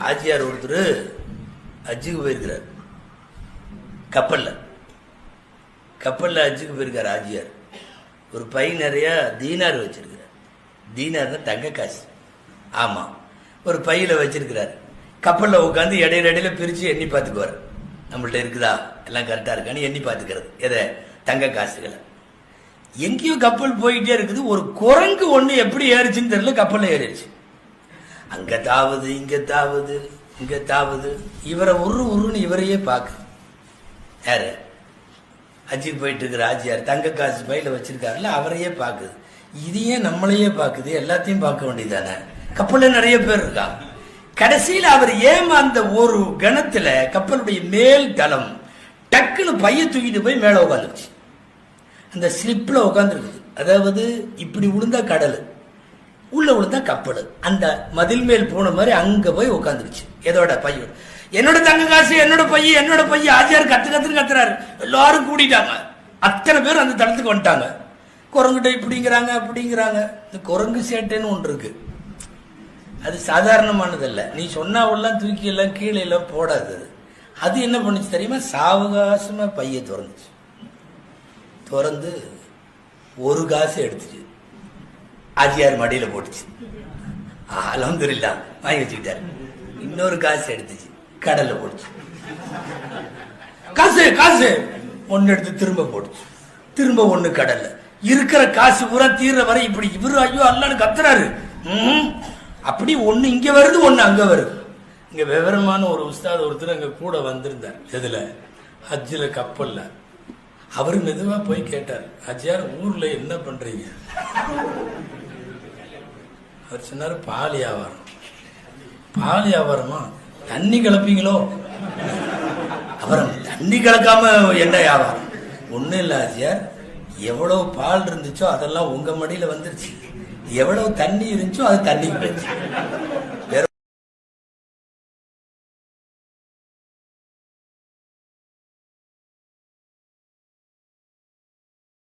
ஆஜியார் ஒருத்தர் அஜிக்கு போயிருக்கிறார். கப்பலில். கப்பலில் அஜிக்கு போயிருக்கார் ஆஜியார் ஒரு பை நிறைய தீனார் வச்சிருக்கிறார். தீனார்னா தங்க காசு. ஆமாம் ஒரு பையில் வச்சிருக்கிறார். கப்பலில் உட்காந்து இடையில இடையில பிரித்து எண்ணி பார்த்துக்குவார். நம்மள்ட்ட இருக்குதா? எல்லாம் கரெக்டாக இருக்கான்னு எண்ணி பார்த்துக்கிறது. எதை? தங்க காசுகளை. எங்கேயோ கப்பல் போயிட்டே இருக்குது. ஒரு குரங்கு ஒன்று எப்படி ஏறிச்சுன்னு தெரியல கப்பலில் ஏறிடுச்சு. அங்க தாவுது இங்க தாவுது இங்க தாவுது இவரை உரு உருன்னு இவரையே பார்க்கு யாரு? அஜித் போயிட்டு இருக்கிற ஆஜியார். தங்க காசு பையில வச்சிருக்காருல்ல அவரையே பார்க்குது இதையே நம்மளையே பார்க்குது எல்லாத்தையும் பார்க்க வேண்டியதானே கப்பல்ல நிறைய பேர் இருக்காங்க கடைசியில் அவர் ஏமாந்த ஒரு கணத்துல கப்பலுடைய மேல் தளம் டக்குன்னு பைய தூக்கிட்டு போய் மேலே உட்காந்துருச்சு அந்த ஸ்லிப்பில் உட்காந்துருக்குது அதாவது இப்படி விழுந்தா கடல். உள்ள விழுந்தா கப்பல். அந்த மதில் மேல் போன மாதிரி அங்க போய் உட்காந்துருச்சு எதோட பையன். என்னோட தங்க காசு என்னோட பைய என்னோட பைய ஆஜியார் கத்து கத்துன்னு கத்துறாரு. எல்லாரும் கூட்டிட்டாங்க அத்தனை பேர் அந்த தளத்துக்கு வந்துட்டாங்க. குரங்குட்ட இப்படிங்கிறாங்க அப்படிங்கிறாங்க இந்த குரங்கு சேட்டைன்னு ஒன்று இருக்கு. அது சாதாரணமானதல்ல. நீ சொன்னாவெல்லாம் தூக்கி எல்லாம் கீழே எல்லாம் போடாது அது. அது என்ன பண்ணுச்சு தெரியுமா? சாவகாசமா பைய திறந்துச்சு. திறந்து ஒரு காசு எடுத்துச்சு. ஆச்சியார் மடியில போட்டுச்சு. அலமதுல்லா வாங்கி வச்சுக்கிட்டாரு. இன்னொரு காசு எடுத்துச்சு கடல்ல போட்டுச்சு. காசு காசு! ஒன்னு எடுத்து திரும்ப போட்டுச்சு. திரும்ப ஒண்ணு கடல்ல. இருக்கிற காசு பூரா தீர்ற வரை இப்படி இவரு ஐயோ அல்லான்னு கத்துறாரு. ம். அப்படி ஒண்ணு இங்க வருது ஒண்ணு அங்க வருது. இங்க விவரமான ஒரு உஸ்தாத் ஒருத்தர் அங்க கூட வந்திருந்தார். எதுல? ஹஜ்ஜில் கப்பல்ல. அவர் மெதுவா போய் கேட்டார் ஹஜ்ஜியார் ஊர்ல என்ன பண்றீங்க? அவர் சொன்னார் பால் வியாபாரம். பால் வியாபாரமா? தண்ணி கலப்பீங்களோ? அப்புறம் தண்ணி கலக்காம என்ன வியாபாரம்? ஒன்றும் இல்லை ஆசியார் எவ்வளோ பால் இருந்துச்சோ அதெல்லாம் உங்கள் மடியில் வந்துருச்சு. எவ்வளோ தண்ணி இருந்துச்சோ அது தண்ணி போயிடுச்சு.